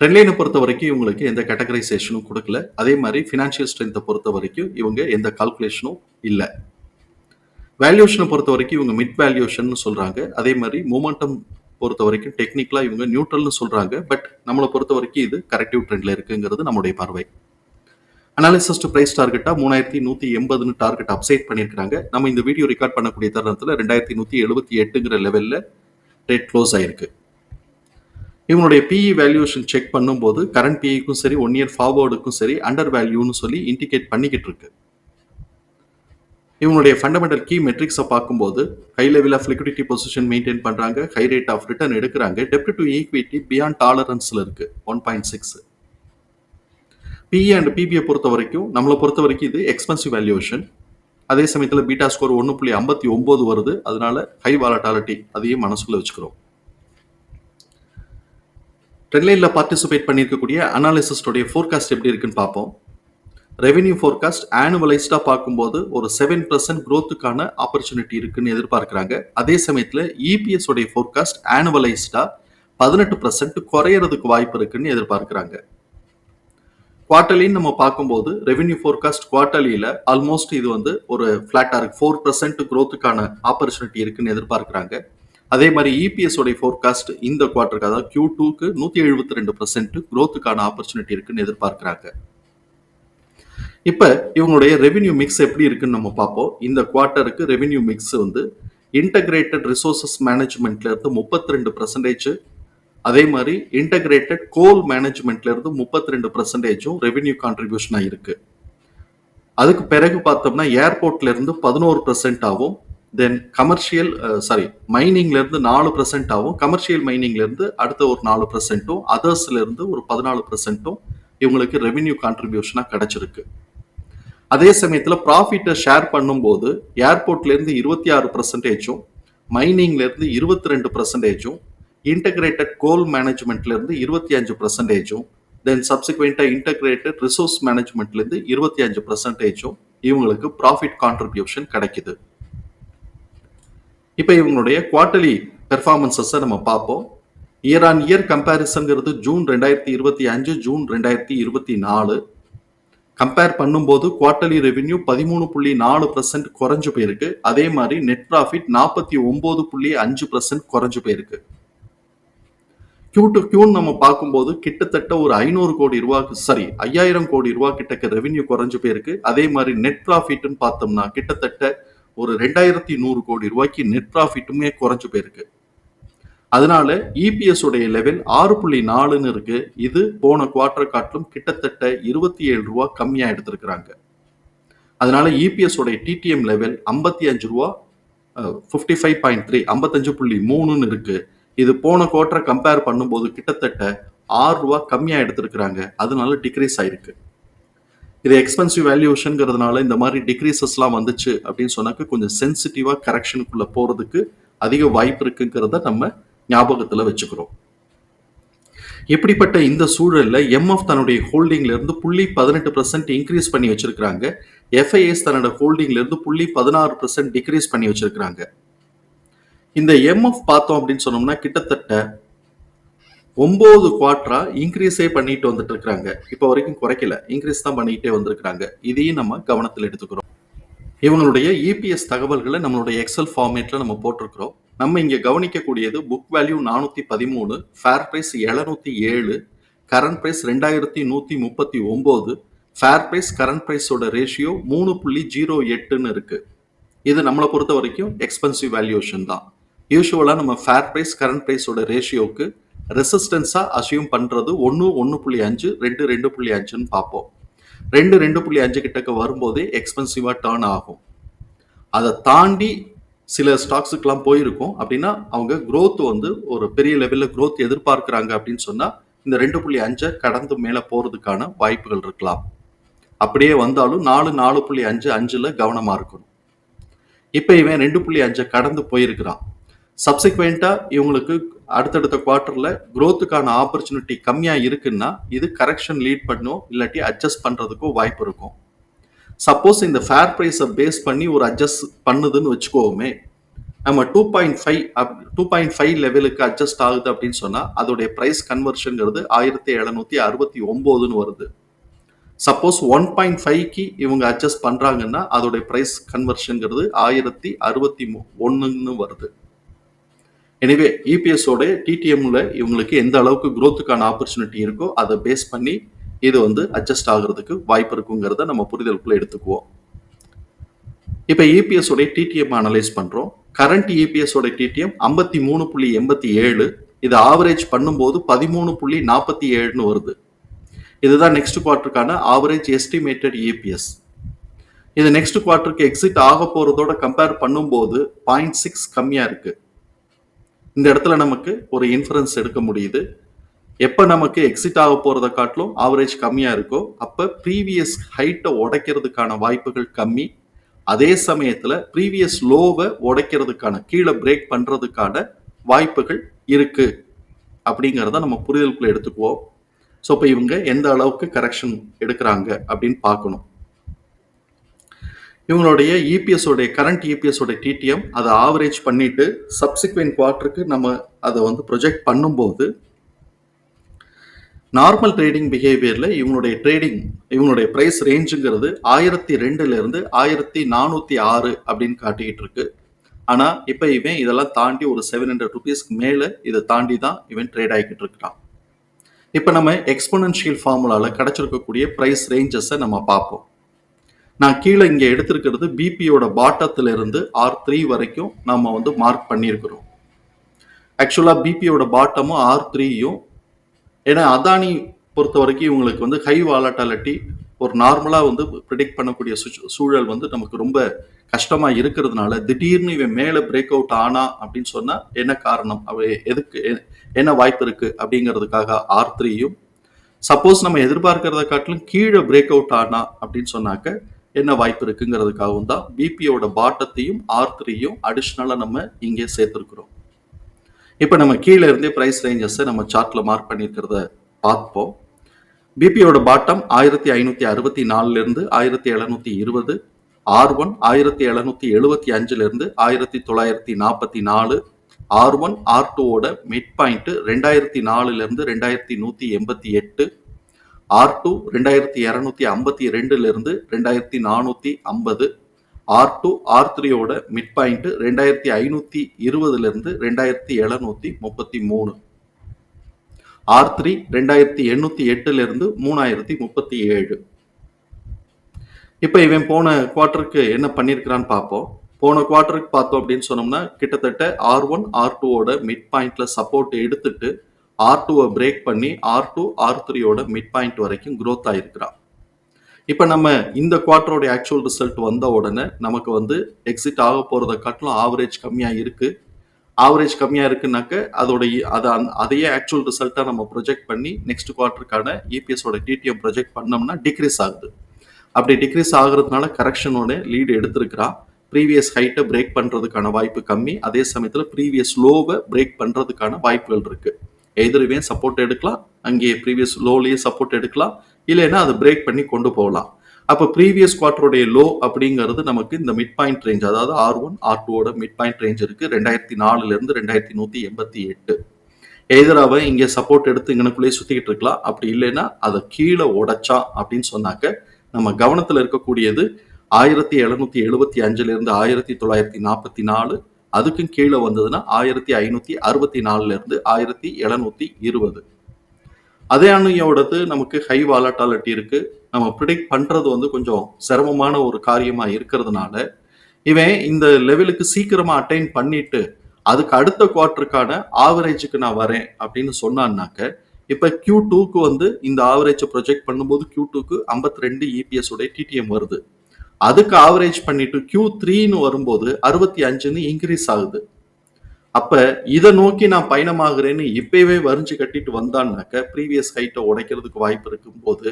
ட்ரெண்ட்லைனை பொறுத்த வரைக்கும் இவங்களுக்கு எந்த கேட்டகரைசேஷனும் கொடுக்கல. அதே மாதிரி ஃபினான்ஷியல் ஸ்ட்ரென்த்தை பொறுத்த வரைக்கும் இவங்க எந்த கால்குலேஷனும் இல்லை. வேல்யூஷனை பொறுத்த வரைக்கும் இவங்க மிட் வேல்யூஷன் சொல்கிறாங்க அதே மாதிரி மூமெண்டம் பொறுத்த வரைக்கும் டெக்னிக்கலாக இவங்க நியூட்ரல்னு சொல்கிறாங்க பட் நம்மளை பொறுத்த வரைக்கும் இது கரெக்டிவ் ட்ரெண்டில் இருக்குங்கிறது நம்முடைய பார்வை. அனாலிசிஸ் டு டார்கெட்டாக மூணாயிரத்தி நூற்றி எண்பதுன்னு டார்கெட் அப்சைட் பண்ணியிருக்காங்க நம்ம இந்த வீடியோ ரெக்கார்ட் பண்ணக்கூடிய தருணத்தில் ரெண்டாயிரத்தி நூற்றி எழுபத்தி எட்டுங்கிற லெவலில் ரேட் க்ளோஸ் ஆயிருக்கு. இவனுடைய பிஇ வேல்யூஷன் செக் பண்ணும்போது கரண்ட் பிஇக்கும் சரி ஒன் இயர் ஃபார்வர்டுக்கும் சரி அண்டர் வேல்யூன்னு சொல்லி இண்டிகேட் பண்ணிக்கிட்டு இருக்கு. இவனுடைய ஃபண்டமெண்டல் கீ மெட்ரிக்ஸை பார்க்கும்போது high level of liquidity position maintain பண்ணுறாங்க ஹை ரேட் ஆஃப் ரிட்டர்ன் எடுக்கிறாங்க டெப்ட் டு ஈக்விட்டி பியாண்ட் டாலரன்ஸில் இருக்கு one point six PE and PBI பொறுத்த வரைக்கும் நம்மளை பொறுத்த வரைக்கும் இது எக்ஸ்பென்சிவ் வேல்யூஷன் அதே சமயத்தில் பீட்டா ஸ்கோர் ஒன்று புள்ளி ஐம்பத்தி ஒம்பது வருது அதனால ஹை வாலட்டாலிட்டி அதையும் மனசுக்குள்ள வச்சுக்கிறோம். ட்ரெண்ட்லைனில் பார்ட்டிசிபேட் பண்ணியிருக்கக்கூடிய அனாலிசிஸ்டோடைய ஃபோர்காஸ்ட் எப்படி இருக்குன்னு பார்ப்போம். ரெவென்யூ ஃபோர்காஸ்ட் ஆனுவலைஸ்டாக பார்க்கும்போது ஒரு செவன் பர்சன்ட் க்ரோத்துக்கான ஆப்பர்ச்சுனிட்டி இருக்குன்னு எதிர்பார்க்குறாங்க. அதே சமயத்தில் இபிஎஸ் உடைய ஃபோர்காஸ்ட் ஆனுவலைஸ்டாக பதினெட்டு பர்சன்ட் குறையறதுக்கு வாய்ப்பு இருக்குன்னு எதிர்பார்க்குறாங்க. குவார்டர்லின்னு நம்ம பார்க்கும்போது ரெவென்யூ ஃபோர்காஸ்ட் குவார்டர்லியில் ஆல்மோஸ்ட் இது வந்து ஒரு ஃப்ளாட்டாக இருக்கு. ஃபோர் பர்சன்ட் க்ரோத்துக்கான ஆப்பர்ச்சுனிட்டி இருக்குன்னு எதிர்பார்க்குறாங்க. அதே மாதிரி இபிஎஸ் உடைய ஃபோர்காஸ்ட் இந்த குவார்ட்டருக்கு அதாவது கியூ டூக்கு நூற்றி எழுபத்தி ரெண்டு பர்சன்ட் க்ரோத்துக்கான ஆப்பர்ச்சுனிட்டி இருக்குன்னு எதிர்பார்க்குறாங்க. இப்போ இவங்களுடைய ரெவென்யூ மிக்ஸ் எப்படி இருக்குன்னு நம்ம பார்ப்போம். இந்த குவார்ட்டருக்கு ரெவென்யூ மிக்ஸ் வந்து இன்டகிரேட்டட் ரிசோர்சஸ் மேனேஜ்மெண்ட்லேருந்து முப்பத்தி ரெண்டு பர்சன்டேஜ் அதே மாதிரி இன்டகிரேட்டட் கோல் மேனேஜ்மெண்ட்லேருந்து முப்பத்தி ரெண்டு பர்சன்டேஜும் ரெவென்யூ கான்ட்ரிபியூஷனாக இருக்குது அதுக்கு பிறகு பார்த்தோம்னா ஏர்போர்ட்லேருந்து பதினோரு பர்சன்ட் ஆகும். தென் கமர்ஷியல் சாரி மைனிங்லேருந்து நாலு பர்சன்ட் ஆகும் கமர்ஷியல் மைனிங்லேருந்து அடுத்த ஒரு நாலு பர்சன்ட்டும் அதர்ஸ்லேருந்து ஒரு பதினாலு பர்சன்ட்டும் இவங்களுக்கு ரெவென்யூ கான்ட்ரிபியூஷனாக கிடச்சிருக்கு. அதே சமயத்தில் ப்ராஃபிட்டை ஷேர் பண்ணும்போது ஏர்போர்ட்லேருந்து இருபத்தி ஆறு பர்சன்டேஜும் மைனிங்லேருந்து இருபத்தி ரெண்டு பர்சன்டேஜும் இன்டகிரேட்டட் கோல் மேனேஜ்மெண்ட்லேருந்து இருபத்தி அஞ்சு பர்சன்டேஜும் தென் சப்சிக்வெண்ட்டாக இன்டகிரேட்டட் ரிசோர்ஸ் மேனேஜ்மெண்ட்லேருந்து இருபத்தி அஞ்சு பர்சன்டேஜும் இவங்களுக்கு ப்ராஃபிட் கான்ட்ரிபியூஷன் கிடைக்குது. இப்போ இவங்களுடைய குவார்டர்லி பெர்ஃபார்மன்சஸை நம்ம பார்ப்போம். இயர் ஆன் இயர் கம்பேரிசன்கிறது ஜூன் ரெண்டாயிரத்தி இருபத்தி அஞ்சு ஜூன் ரெண்டாயிரத்தி இருபத்தி நாலு. கம்பேர் பண்ணும்போது குவார்டர்லி ரெவென்யூ பதிமூணு புள்ளி நாலு பர்சன்ட் குறைஞ்சு போயிருக்கு. அதே மாதிரி நெட் ப்ராஃபிட் நாற்பத்தி ஒன்பது புள்ளி அஞ்சு பர்சன்ட் குறைஞ்சு போயிருக்கு. கியூ டு கியூன்னு நம்ம பார்க்கும்போது கிட்டத்தட்ட ஒரு ஐநூறு கோடி ரூபாய்க்கு சாரி ஐயாயிரம் கோடி ரூபா கிட்டக்க ரெவென்யூ குறைஞ்சு போயிருக்கு. அதே மாதிரி நெட் ப்ராஃபிட்னு பார்த்தோம்னா கிட்டத்தட்ட ஒரு ரெண்டாயிரத்தி நூறு கோடி ரூபாய்க்கு நெட் ப்ராஃபிட்டுமே குறைஞ்சு போயிருக்கு. அதனால இபிஎஸ் உடைய லெவல் ஆறு புள்ளி நாலுன்னு இருக்கு. இது போன குவார்டர் காட்டிலும் கிட்டத்தட்ட இருபத்தி ஏழு ரூபா கம்மியா எடுத்திருக்கிறாங்க. அதனால இபிஎஸ் உடைய டிடிஎம் லெவல் ஐம்பத்தி அஞ்சு ரூபா ஃபிஃப்டி ஃபைவ் பாயிண்ட் த்ரீ ஐம்பத்தஞ்சு புள்ளி மூணுன்னு இருக்கு. இது போன குவார்டரை கம்பேர் பண்ணும்போது கிட்டத்தட்ட ஆறு ரூபா கம்மியா எடுத்திருக்கிறாங்க. அதனால டிக்ரீஸ் ஆயிருக்கு. இது எக்ஸ்பென்சிவ் வேல்யூஷனுங்கிறதுனால இந்த மாதிரி டிக்ரீசஸ்லாம் வந்துச்சு அப்படின்னு சொன்னாக்க கொஞ்சம் சென்சிட்டிவாக கரெக்ஷனுக்குள்ளே போகிறதுக்கு அதிக வாய்ப்பு இருக்குங்கிறத நம்ம ஞாபகத்தில் வச்சுக்கிறோம். இப்படிப்பட்ட இந்த சூழல்ல எம்எஃப் தன்னுடைய ஹோல்டிங்ல இருந்து புள்ளி பதினெட்டு பர்சன்ட் இன்க்ரீஸ் பண்ணி வச்சுருக்கிறாங்க. எஃப்ஐஎஸ் தன்னோட ஹோல்டிங்ல இருந்து புள்ளி பதினாறு பர்சன்ட் டிக்ரீஸ் பண்ணி வச்சுருக்கிறாங்க. இந்த எம்எஃப் பார்த்தோம் அப்படின்னு சொன்னோம்னா கிட்டத்தட்ட ஒன்பது குவார்டரா இன்க்ரீஸே பண்ணிட்டு வந்துட்டு இருக்காங்க. இப்போ வரைக்கும் குறைக்கல. இன்க்ரீஸ் தான் பண்ணிக்கிட்டே வந்திருக்கிறாங்க. இதையும் நம்ம கவனத்தில் எடுத்துக்கிறோம். இவங்களுடைய இபிஎஸ் தகவல்களை நம்மளுடைய எக்ஸல் ஃபார்மேட்ல நம்ம போட்டிருக்கிறோம். நம்ம இங்க கவனிக்கக்கூடியது புக் வேல்யூ நானூத்தி பதிமூணு ஃபேர் பிரைஸ் எழுநூத்தி ஏழு கரண்ட் பிரைஸ் ரெண்டாயிரத்தி நூத்தி முப்பத்தி ஒன்பது ஃபேர் பிரைஸ் கரண்ட் பிரைஸோட ரேஷியோ மூணு புள்ளி ஜீரோ எட்டுன்னு இருக்கு. இது நம்மளை பொறுத்த வரைக்கும் எக்ஸ்பென்சிவ் வேல்யூஷன் தான். யூஸ்வலாக நம்ம ஃபேர் பிரைஸ் கரண்ட் பிரைஸோட ரேஷியோக்கு ரெசிஸ்டன்ஸா அசியூம் பண்றது ஒன்று ஒன்று புள்ளி அஞ்சு ரெண்டு ரெண்டு புள்ளி அஞ்சுன்னு பார்ப்போம். ரெண்டு ரெண்டு புள்ளி அஞ்சு கிட்டக்க வரும்போதே எக்ஸ்பென்சிவா டேர்ன் ஆகும். அதை தாண்டி சில ஸ்டாக்ஸுக்கெல்லாம் போயிருக்கும். அப்படின்னா அவங்க க்ரோத் வந்து ஒரு பெரிய லெவலில் க்ரோத் எதிர்பார்க்குறாங்க அப்படின்னு சொன்னால் இந்த ரெண்டு புள்ளி அஞ்சை கடந்து மேலே போகிறதுக்கான வாய்ப்புகள் இருக்கலாம். அப்படியே வந்தாலும் நாலு நாலு புள்ளி அஞ்சு அஞ்சில் கவனமாக இருக்கணும். இப்போ இவன் ரெண்டு புள்ளி அஞ்சை கடந்து போயிருக்கிறான். சப்சிக்வெண்ட்டாக இவங்களுக்கு அடுத்தடுத்த குவார்ட்டரில் குரோத்துக்கான ஆப்பர்ச்சுனிட்டி கம்மியாக இருக்குன்னா இது கரெக்ஷன் லீட் பண்ணும் இல்லாட்டி அட்ஜஸ்ட் பண்ணுறதுக்கும் வாய்ப்பு இருக்கும். சப்போஸ் இந்த ஃபேர் ப்ரைஸை பேஸ் பண்ணி ஒரு அட்ஜஸ்ட் பண்ணுதுன்னு வச்சுக்கோமே நம்ம two point five up two point five லெவலுக்கு அட்ஜஸ்ட் ஆகுது அப்படின்னு சொன்னால் அதோடைய ப்ரைஸ் கன்வர்ஷனுங்கிறது ஆயிரத்தி எழுநூற்றி அறுபத்தி ஒம்போதுன்னு வருது. சப்போஸ் ஒன் பாயிண்ட் ஃபைவ்க்கு இவங்க அட்ஜஸ்ட் பண்ணுறாங்கன்னா அதோடைய ப்ரைஸ் கன்வர்ஷனுங்கிறது ஆயிரத்தி அறுபத்தி ஒன்றுன்னு வருது. எனவே இபிஎஸோட டிடிஎம்ல இவங்களுக்கு எந்த அளவுக்கு குரோத்துக்கான ஆப்பர்ச்சுனிட்டி இருக்கோ அதை பேஸ் பண்ணி இது வந்து அட்ஜஸ்ட் ஆகுறதுக்கு வாய்ப்பு இருக்குங்கிறத நம்ம புரிதலுக்குள்ள எடுத்துக்குவோம். இப்போ இபிஎஸ் டிடிஎம் அனலைஸ் பண்றோம். கரண்ட் இபிஎஸ் டிடிஎம் ஐம்பத்தி மூணு புள்ளி எண்பத்தி ஏழு. இது ஆவரேஜ் பண்ணும்போது பதிமூணு புள்ளி நாற்பத்தி ஏழுன்னு வருது. இதுதான் நெக்ஸ்ட் குவார்ட்டருக்கான ஆவரேஜ் எஸ்டிமேட்டட் இபிஎஸ் இது நெக்ஸ்ட் குவார்ட்டருக்கு எக்ஸிட் ஆக போறதோட கம்பேர் பண்ணும்போது பாயிண்ட் சிக்ஸ் கம்மியா இருக்கு. இந்த இடத்துல நமக்கு ஒரு இன்ஃபரன்ஸ் எடுக்க முடியுது. எப்போ நமக்கு எக்ஸிட் ஆக போகிறத காட்டிலும் ஆவரேஜ் கம்மியாக இருக்கோ அப்போ ப்ரீவியஸ் ஹைட்டை உடைக்கிறதுக்கான வாய்ப்புகள் கம்மி. அதே சமயத்தில் ப்ரீவியஸ் லோவை உடைக்கிறதுக்கான கீழே பிரேக் பண்ணுறதுக்கான வாய்ப்புகள் இருக்கு. அப்படிங்கிறத நம்ம புரிதலுக்குள்ள எடுத்துக்குவோம். ஸோ இப்போ இவங்க எந்த அளவுக்கு கரெக்ஷன் எடுக்கிறாங்க அப்படின்னு பார்க்கணும். இவங்களுடைய இபிஎஸ்ஓடைய கரண்ட் இபிஎஸ் டிடிஎம் அதை ஆவரேஜ் பண்ணிட்டு சப்சிக்வெண்ட் குவார்ட்டருக்கு நம்ம அதை வந்து ப்ரொஜெக்ட் பண்ணும்போது நார்மல் ட்ரேடிங் பிஹேவியரில் இவங்களுடைய ட்ரேடிங் இவங்களுடைய ப்ரைஸ் ரேஞ்சுங்கிறது ஆயிரத்தி ரெண்டுலேருந்து ஆயிரத்தி நானூற்றி ஆறு அப்படின்னு காட்டிக்கிட்டு இருக்கு. ஆனால் இப்போ இவன் இதெல்லாம் தாண்டி ஒரு செவன் ஹண்ட்ரட் ருபீஸ்க்கு மேலே இதை தாண்டி தான் இவன் ட்ரேட் ஆகிக்கிட்டு இருக்கிறான். இப்போ நம்ம எக்ஸ்போனன்ஷியல் ஃபார்முலாவில் கிடச்சிருக்கக்கூடிய ப்ரைஸ் ரேஞ்சஸை நம்ம பார்ப்போம். நான் கீழே இங்கே எடுத்திருக்கிறது பிபியோட பாட்டத்தில் இருந்து ஆர் த்ரீ வரைக்கும் நம்ம வந்து மார்க் பண்ணியிருக்கிறோம். ஆக்சுவலாக பிபியோட பாட்டமும் ஆர் த்ரீயும் ஏன்னா அதானி பொறுத்த வரைக்கும் இவங்களுக்கு வந்து ஹை வாலட்டாலிட்டி ஒரு நார்மலாக வந்து ப்ரிடிக்ட் பண்ணக்கூடிய சூழல் வந்து நமக்கு ரொம்ப கஷ்டமாக இருக்கிறதுனால திடீர்னு இவன் மேலே பிரேக் அவுட் ஆனா அப்படின்னு சொன்னால் என்ன காரணம்? அவ எதுக்கு என்ன வாய்ப்பு இருக்குது அப்படிங்கிறதுக்காக ஆர் த்ரீயும் சப்போஸ் நம்ம எதிர்பார்க்கிறத காட்டிலும் கீழே பிரேக் அவுட் ஆனா அப்படின்னு சொன்னாக்க என்ன வாய்ப்பு இருக்குங்கிறதுக்காகவும் தான் பிபியோட பாட்டத்தையும் ஆர் த்ரீயும் அடிஷ்னலாக நம்ம இங்கே சேர்த்துருக்குறோம். இப்போ நம்ம கீழே இருந்தே ப்ரைஸ் ரேஞ்சஸை நம்ம சார்ட்டில் மார்க் பண்ணியிருக்கிறத பார்ப்போம். பிபியோட பாட்டம் ஆயிரத்தி ஐநூற்றி அறுபத்தி நாலுலேருந்து ஆயிரத்தி எழுநூற்றி இருபது ஆர் ஒன் ஆயிரத்தி எழுநூற்றி எழுபத்தி அஞ்சுலேருந்து ஆயிரத்தி தொள்ளாயிரத்தி நாற்பத்தி நாலு ஆர் ஒன் ஆர் டூவோட மிட் பாயிண்ட்டு ரெண்டாயிரத்தி நாலுலேருந்து ரெண்டாயிரத்தி நூற்றி எண்பத்தி எட்டு ஆர் டூ ரெண்டாயிரத்தி இரநூத்தி ஐம்பத்தி ரெண்டுலேருந்து ரெண்டாயிரத்தி நானூற்றி ஐம்பது. ஆர் டூ ஆர் த்ரீயோட மிட் பாயிண்ட்டு ரெண்டாயிரத்தி ஐநூற்றி இருபதுலேருந்து ரெண்டாயிரத்தி எழுநூற்றி முப்பத்தி மூணு. ஆர் த்ரீ ரெண்டாயிரத்தி எண்ணூற்றி எட்டுலேருந்து மூணாயிரத்தி முப்பத்தி ஏழு. இப்போ இவன் போன குவார்ட்டருக்கு என்ன பண்ணியிருக்கிறான்னு பார்ப்போம். போன குவார்ட்டருக்கு பார்த்தோம் அப்படின்னு சொன்னோம்னா கிட்டத்தட்ட ஆர் ஒன் ஆர் டூவோட மிட் பாயிண்ட்ல சப்போர்ட் எடுத்துட்டு ஆர் டூவை பிரேக் பண்ணி ஆர் டூ ஆர் த்ரீயோட மிட் பாயிண்ட் வரைக்கும் க்ரோத் ஆயிருக்கிறான் இப்போ நம்ம இந்த குவார்ட்டரோட ஆக்சுவல் ரிசல்ட் வந்த உடனே நமக்கு வந்து எக்ஸிட் ஆக போகிறத காட்டிலும் ஆவரேஜ் கம்மியாக இருக்குது ஆவரேஜ் கம்மியாக இருக்குனாக்க அதோடைய அதை அந் அதையே ஆக்சுவல் ரிசல்ட்டாக நம்ம ப்ரொஜெக்ட் பண்ணி நெக்ஸ்ட் குவார்ட்டருக்கான இபிஎஸோட டிடிஎம் ப்ரொஜெக்ட் பண்ணோம்னா டிக்ரீஸ் ஆகுது. அப்படி டிக்ரீஸ் ஆகுறதுனால கரெக்ஷனோட லீடு எடுத்திருக்கிறா. ப்ரீவியஸ் ஹைட்டை பிரேக் பண்ணுறதுக்கான வாய்ப்பு கம்மி. அதே சமயத்தில் ப்ரீவியஸ் லோவை பிரேக் பண்ணுறதுக்கான வாய்ப்புகள் இருக்குது எதிர் இவன் சப்போர்ட் எடுக்கலாம் அங்கே ப்ரீவியஸ் லோலேயே சப்போர்ட் எடுக்கலாம் இல்லைன்னா அதை பிரேக் பண்ணி கொண்டு போகலாம். அப்போ ப்ரீவியஸ் குவார்டருடைய லோ அப்படிங்கிறது நமக்கு இந்த மிட் பாயிண்ட் ரேஞ்ச் அதாவது ஆர் ஒன் ஆர் டூவோட மிட் பாயிண்ட் ரேஞ்ச் இருக்குது ரெண்டாயிரத்தி நாலுலேருந்து ரெண்டாயிரத்தி நூற்றி எண்பத்தி எட்டு. எதிராக இங்கே சப்போர்ட் எடுத்து இங்கனக்குள்ளேயே சுற்றிக்கிட்டு இருக்கலாம். அப்படி இல்லைன்னா அதை கீழே உடைச்சா அப்படின்னு சொன்னாக்க நம்ம கவனத்தில் இருக்கக்கூடியது ஆயிரத்தி எழுநூற்றி எழுபத்தி அஞ்சுலேருந்து ஆயிரத்தி தொள்ளாயிரத்தி நாற்பத்தி நாலு அதுக்கும் கீழே வந்ததுன்னா ஆயிரத்தி ஐநூத்தி அறுபத்தி நாலுல இருந்து ஆயிரத்தி எழுநூத்தி இருபது. அதே அணுயோடது நமக்கு ஹை வாலட்டாலிட்டி இருக்கு. நம்ம ப்ரிடிக்ட் பண்றது வந்து கொஞ்சம் சிரமமான ஒரு காரியமா இருக்கிறதுனால இவன் இந்த லெவலுக்கு சீக்கிரமா அட்டைன் பண்ணிட்டு அதுக்கு அடுத்த குவார்ட்டருக்கான ஆவரேஜுக்கு நான் வரேன் அப்படின்னு சொன்னான்னாக்க இப்ப கியூ டூக்கு வந்து இந்த ஆவரேஜை ப்ரொஜெக்ட் பண்ணும்போது கியூ டூக்கு ஐம்பத்தி ரெண்டு இபிஎஸ் உடைய டிடிஎம் வருது. அதுக்கு ஆவரேஜ் பண்ணிட்டு கியூ த்ரீன்னு வரும்போது அறுபத்தி அஞ்சுன்னு இன்க்ரீஸ் ஆகுது. அப்ப இதை நோக்கி நான் பயணமாகிறேன்னு இப்பவே வரிஞ்சு கட்டிட்டு வந்தான்னாக்க ப்ரீவியஸ் ஹைட்டை உடைக்கிறதுக்கு வாய்ப்பு இருக்கும்போது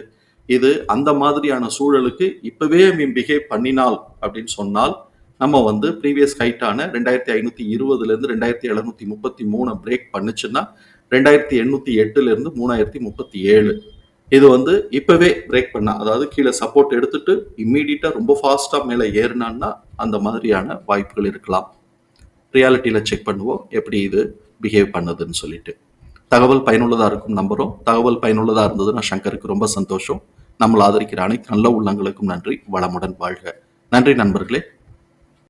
இது அந்த மாதிரியான சூழலுக்கு இப்பவே பிஹேவ் பண்ணினால் அப்படின்னு சொன்னால் நம்ம வந்து ப்ரீவியஸ் ஹைட்டான ரெண்டாயிரத்தி ஐநூத்தி இருபதுல இருந்து ரெண்டாயிரத்தி எழுநூத்தி முப்பத்தி மூணு பிரேக் பண்ணுச்சுன்னா ரெண்டாயிரத்தி எண்ணூத்தி எட்டுல இருந்து மூணாயிரத்தி முப்பத்தி ஏழு. இது வந்து இப்பவே பிரேக் பண்ணா அதாவது கீழே சப்போர்ட் எடுத்துட்டு இம்மீடியட்டாக ரொம்ப ஃபாஸ்டா மேலே ஏறினான்னா அந்த மாதிரியான வாய்ப்புகள் இருக்கலாம். ரியாலிட்டியில் செக் பண்ணுவோம் எப்படி இது பிஹேவ் பண்ணுதுன்னு சொல்லிட்டு. தகவல் பயனுள்ளதாக இருக்கும் நம்புகிறோம் தகவல் பயனுள்ளதாக இருந்ததுன்னா சங்கருக்கு ரொம்ப சந்தோஷம். நம்மளை ஆதரிக்கிற அனைத்து நல்ல உள்ளங்களுக்கும் நன்றி. வளமுடன் வாழ்க. நன்றி நண்பர்களே.